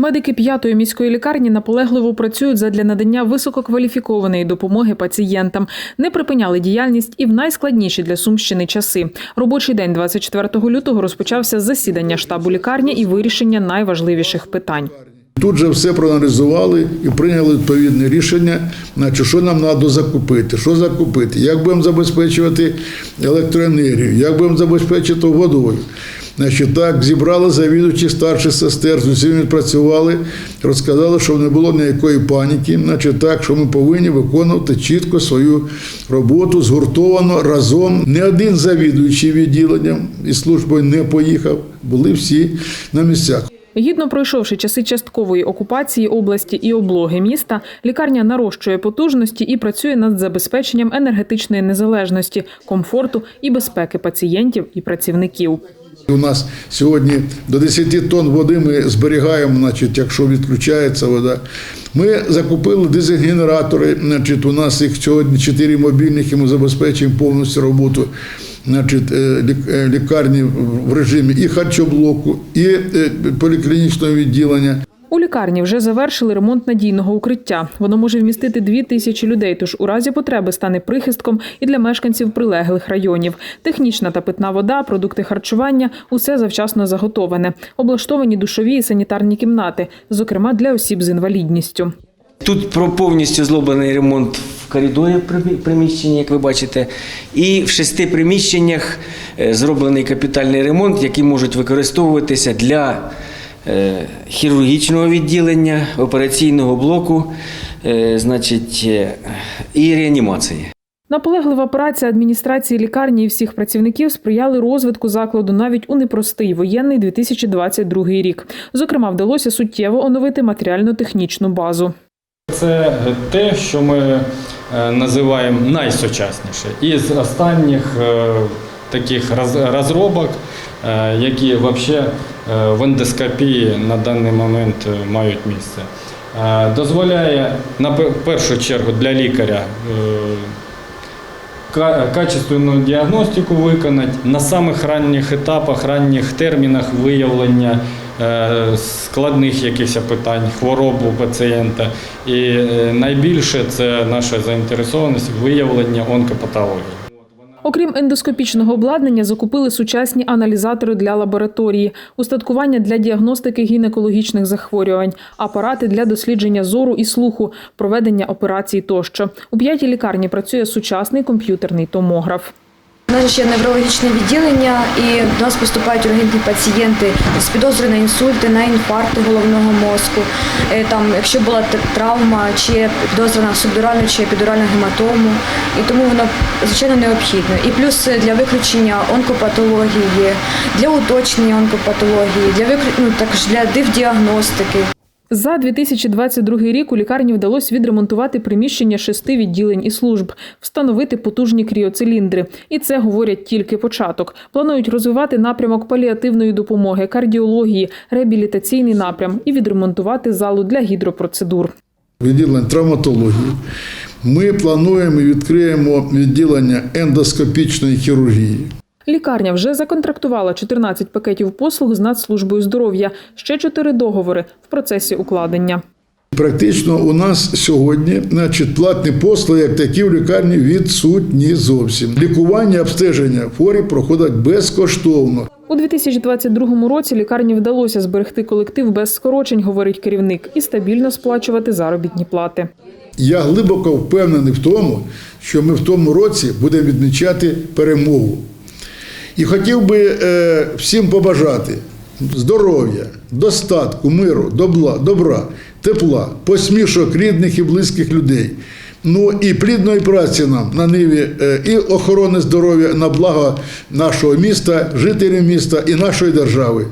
Медики п'ятої міської лікарні наполегливо працюють задля надання висококваліфікованої допомоги пацієнтам. Не припиняли діяльність і в найскладніші для Сумщини часи. Робочий день 24 лютого розпочався засідання штабу лікарні і вирішення найважливіших питань. Тут же все проаналізували і прийняли відповідне рішення, значить, що нам треба закупити, що закупити, як будемо забезпечувати електроенергію, як будемо забезпечити водою. Значить, так, зібрали завідувачі старших сестер, з усіма відпрацювали, розказали, що не було ніякої паніки. Значить, так, що ми повинні виконувати чітко свою роботу, згуртовано разом. Не один завідуючий відділенням і службою не поїхав, були всі на місцях. Гідно пройшовши часи часткової окупації області і облоги міста, лікарня нарощує потужності і працює над забезпеченням енергетичної незалежності, комфорту і безпеки пацієнтів і працівників. У нас сьогодні до 10 тонн води ми зберігаємо, значить, якщо відключається вода. Ми закупили дизель-генератори, значить, у нас їх сьогодні 4 мобільних, і ми забезпечуємо повністю роботу значить, е, е, лікарні в режимі і харчоблоку, і е, поліклінічного відділення. У лікарні вже завершили ремонт надійного укриття. Воно може вмістити дві тисячі людей, тож у разі потреби стане прихистком і для мешканців прилеглих районів. Технічна та питна вода, продукти харчування усе завчасно заготоване. Облаштовані душові і санітарні кімнати, зокрема для осіб з інвалідністю. Тут про повністю зроблений ремонт в коридорі примі- приміщення, як ви бачите, і в шести приміщеннях е, зроблений капітальний ремонт, які можуть використовуватися для хірургічного відділення, операційного блоку, е, значить, е, і реанімації. Наполеглива праця адміністрації лікарні і всіх працівників сприяли розвитку закладу навіть у непростий воєнний 2022 рік. Зокрема, вдалося суттєво оновити матеріально-технічну базу. Це те, що ми е, називаємо найсучасніше. Із останніх е, таких роз- розробок, е, які взагалі в ендоскопії на даний момент е, мають місце. Е, Дозволяє на першу чергу для лікаря е, качественну діагностику виконати на самих ранніх етапах, ранніх термінах виявлення е, складних якихось питань, хвороб у пацієнта. І е, найбільше це наша заінтересованість в виявленні онкопатології. Окрім ендоскопічного обладнання, закупили сучасні аналізатори для лабораторії, устаткування для діагностики гінекологічних захворювань, апарати для дослідження зору і слуху, проведення операцій тощо. У п'ятій лікарні працює сучасний комп'ютерний томограф. У нас ще неврологічне відділення, і до нас поступають ургентні пацієнти з підозрою на інсульти, на інфаркти головного мозку. Е, Там, якщо була травма, чи підозра на субдуральну чи епідуральну гематому, і тому воно звичайно необхідно. І плюс е, для виключення онкопатології, для уточнення онкопатології, для виклю... ну, також для дивдіагностики. За 2022 рік у лікарні вдалося відремонтувати приміщення шести відділень і служб, встановити потужні кріоциліндри. І це говорять тільки початок. Планують розвивати напрямок паліативної допомоги, кардіології, реабілітаційний напрям і відремонтувати залу для гідропроцедур. відділення травматології. Ми плануємо і відкриємо відділення ендоскопічної хірургії. Лікарня вже законтрактувала 14 пакетів послуг з Нацслужбою здоров'я. Ще чотири договори в процесі укладення. Практично у нас сьогодні значить, платні послуги, як такі в лікарні, відсутні зовсім. Лікування, обстеження хворі проходять безкоштовно. У 2022 році лікарні вдалося зберегти колектив без скорочень, говорить керівник, і стабільно сплачувати заробітні плати. Я глибоко впевнений в тому, що ми в тому році будемо відмічати перемогу. І хотів би е, всім побажати здоров'я, достатку, миру, добла, добра, тепла, посмішок рідних і близьких людей. Ну і плідної праці нам на ниві е, і охорони здоров'я на благо нашого міста, жителів міста і нашої держави.